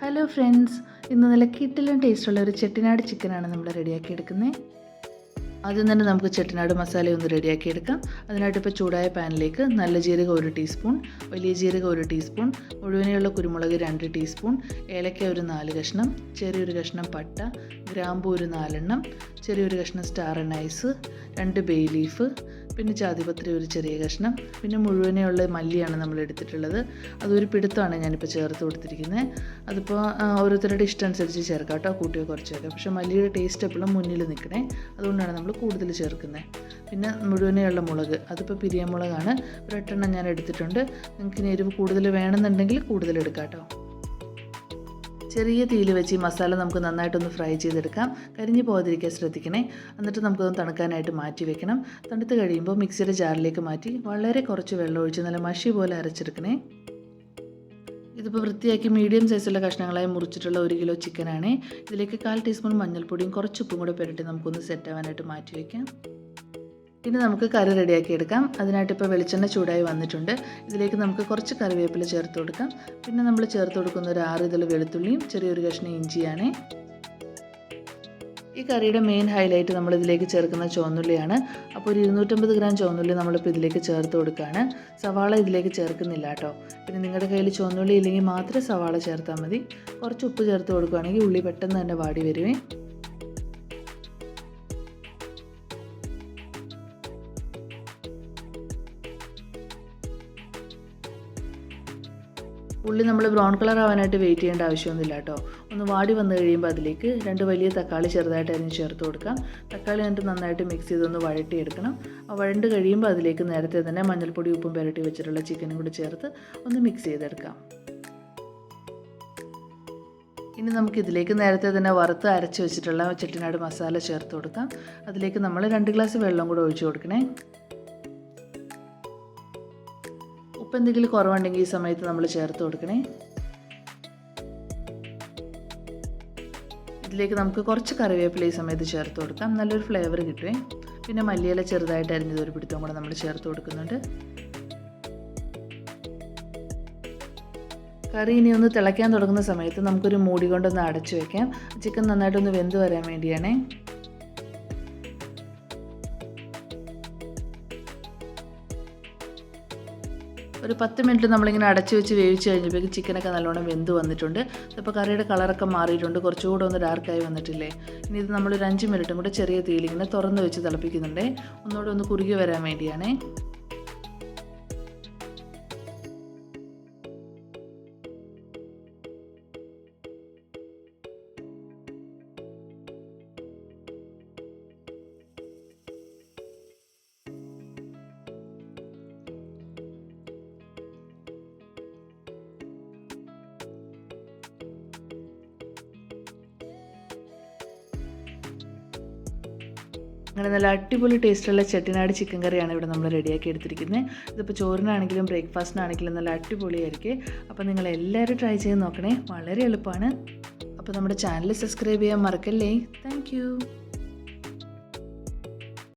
Hello friends ഇന്ന് നല്ല കിട്ടിലും ടേസ്റ്റുള്ള ഒരു ചെട്ടിനാട് ചിക്കനാണ് നമ്മൾ റെഡിയാക്കി എടുക്കുന്നത് ആദ്യം തന്നെ നമുക്ക് ചെട്ടിനാട് മസാല ഒന്ന് റെഡിയാക്കി എടുക്കാം. അതിനായിട്ട് ഇപ്പോൾ ചൂടായ പാനിലേക്ക് നല്ല ജീരകം ഒരു ടീസ്പൂൺ വലിയ ജീരകം ഒരു ടീസ്പൂൺ മുഴുവനെയുള്ള കുരുമുളക് രണ്ട് ടീസ്പൂൺ ഏലക്ക ഒരു നാല് കഷ്ണം ചെറിയൊരു കഷ്ണം പട്ട ഗ്രാമ്പൂ ഒരു നാലെണ്ണം ചെറിയൊരു കഷ്ണം സ്റ്റാർ നൈസ് രണ്ട് ബേ ലീഫ് പിന്നെ ജാതിപത്രി ഒരു ചെറിയ കഷ്ണം പിന്നെ മുഴുവനെയുള്ള മല്ലിയാണ് നമ്മൾ എടുത്തിട്ടുള്ളത്. അതൊരു പിടുത്തമാണ് ഞാനിപ്പോൾ ചേർത്ത് കൊടുത്തിരിക്കുന്നത് അതിപ്പോൾ ഓരോരുത്തരുടെ ഇഷ്ടം അനുസരിച്ച് ചേർക്കാം കേട്ടോ കൂട്ടിയോ കുറച്ചൊക്കെ പക്ഷേ മല്ലിയുടെ ടേസ്റ്റ് എപ്പോഴും മുന്നിൽ നിൽക്കണേ അതുകൊണ്ടാണ് നമ്മൾ കൂടുതൽ ചേർക്കുന്നത് പിന്നെ മുഴുവനെയുള്ള മുളക് അതിപ്പോൾ പിരിയ മുളകാണ്. ഒരെട്ടെണ്ണം ഞാൻ എടുത്തിട്ടുണ്ട്. നിങ്ങൾക്ക് ഇനി എരിവ് കൂടുതൽ വേണമെന്നുണ്ടെങ്കിൽ കൂടുതൽ എടുക്കാം കേട്ടോ. ചെറിയ തീയിൽ വെച്ച് ഈ മസാല നമുക്ക് നന്നായിട്ടൊന്ന് ഫ്രൈ ചെയ്തെടുക്കാം. കരിഞ്ഞു പോകാതിരിക്കാൻ ശ്രദ്ധിക്കണേ. എന്നിട്ട് നമുക്കൊന്ന് തണുക്കാനായിട്ട് മാറ്റി വെക്കണം. തണുത്ത് കഴിയുമ്പോൾ മിക്സിയുടെ ജാറിലേക്ക് മാറ്റി വളരെ കുറച്ച് വെള്ളം ഒഴിച്ച് നല്ല മഷി പോലെ അരച്ചെടുക്കണേ. ഇതിപ്പോൾ വൃത്തിയാക്കി മീഡിയം സൈസുള്ള കഷ്ണങ്ങളായി മുറിച്ചിട്ടുള്ള ഒരു കിലോ ചിക്കനാണ്. ഇതിലേക്ക് കാൽ ടീസ്പൂൺ മഞ്ഞൾപ്പൊടിയും കുറച്ച് ഉപ്പും കൂടെ പെരട്ടി നമുക്കൊന്ന് സെറ്റ് ആവാനായിട്ട് മാറ്റി വയ്ക്കാം ഇനി നമുക്ക് കറി റെഡിയാക്കി എടുക്കാം. അതിനായിട്ട് ഇപ്പോൾ വെളിച്ചെണ്ണ ചൂടായി വന്നിട്ടുണ്ട്. ഇതിലേക്ക് നമുക്ക് കുറച്ച് കറിവേപ്പില ചേർത്ത് കൊടുക്കാം. പിന്നെ നമ്മൾ ചേർത്ത് കൊടുക്കുന്ന ഒരു ആറ് ഇതൾ വെളുത്തുള്ളിയും ചെറിയൊരു കഷ്ണം ഇഞ്ചിയാണ്. ഈ കറിയുടെ മെയിൻ ഹൈലൈറ്റ് നമ്മൾ ഇതിലേക്ക് ചേർക്കുന്ന ചുവന്നുള്ളിയാണ്. അപ്പോൾ ഒരു ഇരുന്നൂറ്റമ്പത് ഗ്രാം ചുവന്നുള്ളി നമ്മളിപ്പോൾ ഇതിലേക്ക് ചേർത്ത് കൊടുക്കുകയാണ് സവാള ഇതിലേക്ക് ചേർക്കുന്നില്ല കേട്ടോ. പിന്നെ നിങ്ങളുടെ കയ്യിൽ ചുവന്നുള്ളി ഇല്ലെങ്കിൽ മാത്രമേ സവാള ചേർത്താൽ മതി. കുറച്ച് ഉപ്പ് ചേർത്ത് കൊടുക്കുകയാണെങ്കിൽ ഉള്ളി പെട്ടെന്ന് തന്നെ വാടി വരുവേ. ഉള്ളി നമ്മൾ ബ്രൗൺ കളർ ആവാനായിട്ട് വെയിറ്റ് ചെയ്യേണ്ട ആവശ്യമൊന്നുമില്ല കേട്ടോ. ഒന്ന് വാടി വന്നു കഴിയുമ്പോൾ അതിലേക്ക് രണ്ട് വലിയ തക്കാളി ചെറുതായിട്ട് അരിഞ്ഞ് ചേർത്ത് കൊടുക്കാം. തക്കാളി എന്നിട്ട് നന്നായിട്ട് മിക്സ് ചെയ്തൊന്ന് വഴട്ടിയെടുക്കണം വഴണ്ട് കഴിയുമ്പോൾ അതിലേക്ക് നേരത്തെ തന്നെ മഞ്ഞൾപ്പൊടി ഉപ്പും പുരട്ടി വെച്ചിട്ടുള്ള ചിക്കനും കൂടി ചേർത്ത് ഒന്ന് മിക്സ് ചെയ്തെടുക്കാം. ഇനി നമുക്ക് ഇതിലേക്ക് നേരത്തെ തന്നെ വറുത്ത് അരച്ച് വെച്ചിട്ടുള്ള ചെട്ടിനാട് മസാല ചേർത്ത് കൊടുക്കാം. അതിലേക്ക് നമ്മൾ രണ്ട് ഗ്ലാസ് വെള്ളം കൂടെ ഒഴിച്ചു കൊടുക്കണേ. ഉപ്പ് എന്തെങ്കിലും കുറവുണ്ടെങ്കിൽ ഈ സമയത്ത് നമ്മൾ ചേർത്ത് കൊടുക്കണേ. ഇതിലേക്ക് നമുക്ക് കുറച്ച് കറിവേപ്പില ഈ സമയത്ത് ചേർത്ത് കൊടുക്കാം. നല്ലൊരു ഫ്ലേവർ കിട്ടുമേ പിന്നെ മല്ലിയില ചെറുതായിട്ട് അരിഞ്ഞത് ഒരു പിടുത്തം കൂടെ നമ്മൾ ചേർത്ത് കൊടുക്കുന്നുണ്ട്. കറി ഇനി ഒന്ന് തിളയ്ക്കാൻ തുടങ്ങുന്ന സമയത്ത് നമുക്കൊരു മൂടി കൊണ്ടൊന്ന് അടച്ചു വെക്കാം. ചിക്കൻ നന്നായിട്ടൊന്ന് വെന്ത് വരാൻ വേണ്ടിയാണേ. ഒരു പത്ത് മിനിറ്റ് നമ്മളിങ്ങനെ അടച്ചു വെച്ച് വേവിച്ച് കഴിഞ്ഞപ്പോഴേക്കും ചിക്കനൊക്കെ നല്ലോണം വെന്ത് വന്നിട്ടുണ്ട്. ഇപ്പോൾ കറിയുടെ കളറൊക്കെ മാറിയിട്ടുണ്ട്. കുറച്ചുകൂടെ ഒന്ന് ഡാർക്കായി വന്നിട്ടില്ലേ? ഇനി ഇത് നമ്മളൊരു അഞ്ച് മിനിറ്റും കൂടെ ചെറിയ തീയിൽ ഇങ്ങനെ തുറന്ന് വെച്ച് തിളപ്പിക്കുന്നുണ്ടേ. ഒന്നുകൂടെ ഒന്ന് കുറുകി വരാൻ വേണ്ടിയാണേ. അങ്ങനെ നല്ല അടിപൊളി ടേസ്റ്റുള്ള ചെട്ടിനാട് ചിക്കൻ കറിയാണ് ഇവിടെ നമ്മൾ റെഡിയാക്കി എടുത്തിരിക്കുന്നത്. ഇതിപ്പോൾ ചോറിനാണെങ്കിലും ബ്രേക്ക്ഫാസ്റ്റിനാണെങ്കിലും നല്ല അടിപൊളിയായിരിക്കും. അപ്പോൾ നിങ്ങൾ എല്ലാവരും ട്രൈ ചെയ്ത് നോക്കണേ. വളരെ എളുപ്പമാണ്. അപ്പോൾ നമ്മുടെ ചാനൽ സബ്സ്ക്രൈബ് ചെയ്യാൻ മറക്കല്ലേ? താങ്ക്